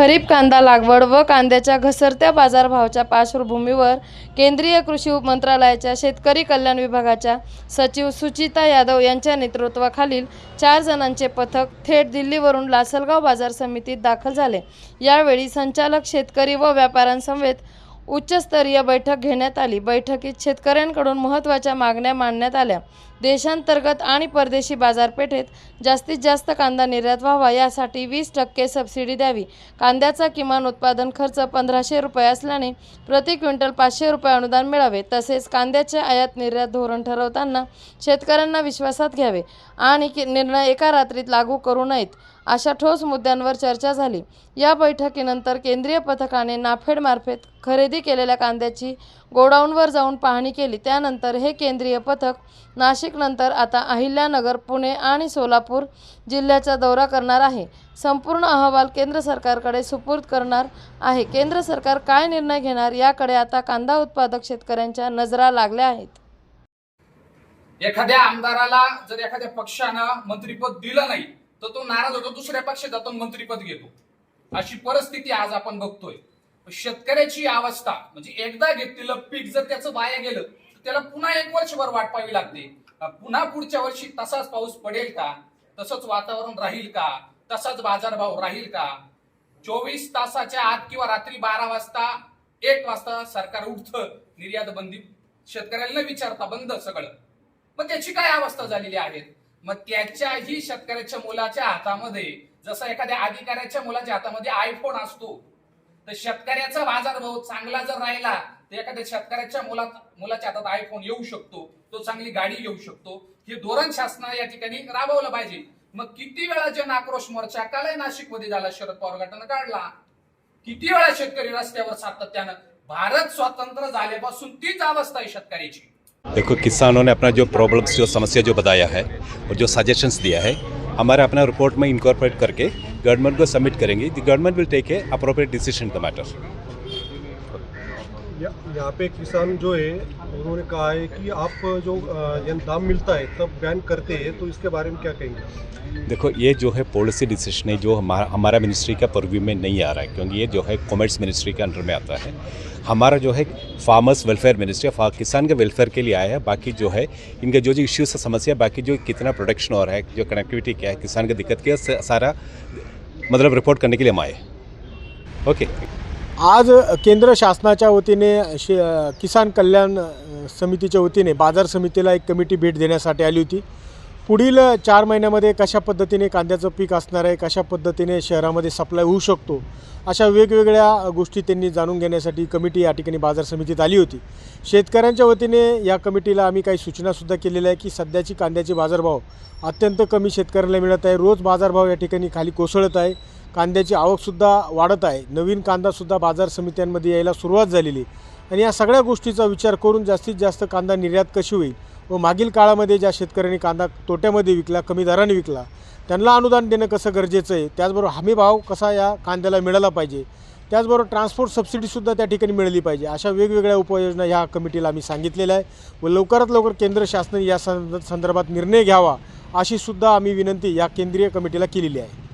खरीप कांदा लागवड व कांद्याच्या घसरत्या बाजारभावाच्या पार्श्वभूमीवर केंद्रीय कृषी मंत्रालयाच्या शेतकरी कल्याण विभागाच्या सचिव सुचिता यादव यांच्या नेतृत्वाखालील चार जणांचे पथक थेट दिल्लीवरून लासलगाव बाजार समितीत दाखल झाले. यावेळी संचालक शेतकरी व व्यापाऱ्यांसमवेत उच्चस्तरीय बैठक घेण्यात आली. बैठकीत शेतकऱ्यांकडून महत्त्वाच्या मागण्या मांडण्यात आल्या. देशांतर्गत आणि परदेशी बाजारपेठेत जास्तीत जास्त कांदा निर्यात व्हावा यासाठी वीस टक्के सबसिडी द्यावी. कांद्याचा किमान उत्पादन खर्च पंधराशे रुपये असल्याने प्रति क्विंटल पाचशे रुपये अनुदान मिळावे. तसेच कांद्याचे आयात निर्यात धोरण ठरवताना शेतकऱ्यांना विश्वासात घ्यावे आणि निर्णय एका रात्रीत लागू करू नयेत अशा ठोस मुद्द्यांवर चर्चा झाली. या बैठकीनंतर केंद्रीय पथकाने नाफेडमार्फत खरेदी केलेल्या कांद्याची गोडाऊनवर जाऊन पाहणी केली. त्यानंतर हे केंद्रीय पथक नाशिकनंतर आता अहिल्यानगर पुणे आणि सोलापूर जिल्ह्याचा दौरा करणार आहे. संपूर्ण अहवाल केंद्र सरकारकडे सुपूर्द करणार आहे. केंद्र सरकार काय निर्णय घेणार याकडे आता कांदा उत्पादक शेतकऱ्यांच्या नजरा लागल्या आहेत. एखाद्या आमदाराला जर एखाद्या पक्षानं मंत्रीपद दिलं नाही तर तो नाराज होतो. दुसऱ्या पक्षात जातो मंत्रीपद घेतो. अशी परिस्थिती आज आपण बघतोय. शेतकऱ्याची अवस्था म्हणजे एकदा घेतलेलं पीक जर त्याचं वाया गेलं तर त्याला पुन्हा एक वर्षभर वाट पाहावी लागते. पुन्हा पुढच्या वर्षी तसाच पाऊस पडेल का? तसंच वातावरण राहील का? तसाच बाजारभाव राहील का? चोवीस तासाच्या आत किंवा रात्री बारा वाजता एक वाजता सरकार उठतं निर्यात बंदी. शेतकऱ्याला न विचारता बंद सगळं. मग त्याची काय अवस्था झालेली आहे? मग त्याच्याही शेतकऱ्याच्या मुलाच्या हातामध्ये जसं एखाद्या अधिकाऱ्याच्या मुलाच्या हातामध्ये आयफोन असतो तर शेतकऱ्याचा बाजारभाव चांगला जर राहिला तर एखाद्या शेतकऱ्याच्या मुला मुलाच्या हातात आयफोन येऊ शकतो तो चांगली गाडी घेऊ शकतो. हे धोरण शासना या ठिकाणी राबवलं पाहिजे. मग किती वेळा जन आक्रोश मोर्चा कालय नाशिकमध्ये झाला शरद पवार गटानं काढला? किती वेळा शेतकरी रस्त्यावर सातत्यानं भारत स्वतंत्र झाल्यापासून तीच अवस्था आहे शेतकऱ्याची. देखो किसानों ने अपना जो प्रॉब्लम्स जो समस्या जो बताया है और जो सजेशंस दिया है हमारे अपना रिपोर्ट में इंकॉर्पोरेट करके गवर्नमेंट को सबमिट करेंगे। The government will take a appropriate decision the matter यहाँ पे किसान जो है, उन्होंने कहा है कि आप जो दाम मिलता है, तब बैन करते हैं तो इसके बारे में क्या कहेंगे? देखो, ये जो है पॉलिसी डिसीज़न है, जो हमारा हमारा मिनिस्ट्री का परव्यू में नहीं आ रहा है, क्योंकि ये जो है कॉमर्स मिनिस्ट्री के अंडर में आता है। हमारा जो है फार्मर्स वेलफेयर मिनिस्ट्री किसान के वेलफेयर के लिए आया है, बाकी जो है, इनके जो जो इश्यूज़ समस्या, बाकी जो कितना प्रोडक्शन रहा है, जो कनेक्टिविटी क्या है, किसान की दिक्कत क्या है सारा मतलब रिपोर्ट करने के लिए हम आए। ओके आज केंद्र शासनाच्या वतीने शे किसान कल्याण समितीच्या वतीने बाजार समितीला एक कमिटी भेट देण्यासाठी आली होती. पुढील चार महिन्यामध्ये कशा पद्धतीने कांद्याचं पीक असणार आहे कशा पद्धतीने शहरामध्ये सप्लाय होऊ शकतो अशा वेगवेगळ्या गोष्टी त्यांनी जाणून घेण्यासाठी कमिटी या ठिकाणी बाजार समितीत आली होती. शेतकऱ्यांच्या वतीने या कमिटीला आम्ही काही सूचनासुद्धा केलेल्या आहे की सध्याची कांद्याची बाजारभाव अत्यंत कमी शेतकऱ्याला मिळत आहे. रोज बाजारभाव या ठिकाणी खाली कोसळत आहे. कांद्याची आवकसुद्धा वाढत आहे. नवीन कांदासुद्धा बाजार समित्यांमध्ये यायला सुरुवात झालेली आहे. आणि या सगळ्या गोष्टीचा विचार करून जास्तीत जास्त कांदा निर्यात कशी होईल व मागील काळामध्ये ज्या शेतकऱ्यांनी कांदा तोट्यामध्ये विकला कमी दराने विकला त्यांना अनुदान देणं कसं गरजेचं आहे? त्याचबरोबर हमी भाव कसा या कांद्याला मिळाला पाहिजे? त्याचबरोबर ट्रान्सपोर्ट सबसिडीसुद्धा त्या ठिकाणी मिळाली पाहिजे. अशा वेगवेगळ्या उपाययोजना ह्या कमिटीला आम्ही सांगितलेल्या आहे व लवकरात लवकर केंद्र शासनाने या संदर्भात निर्णय घ्यावा अशी सुद्धा आम्ही विनंती या केंद्रीय कमिटीला केलेली आहे.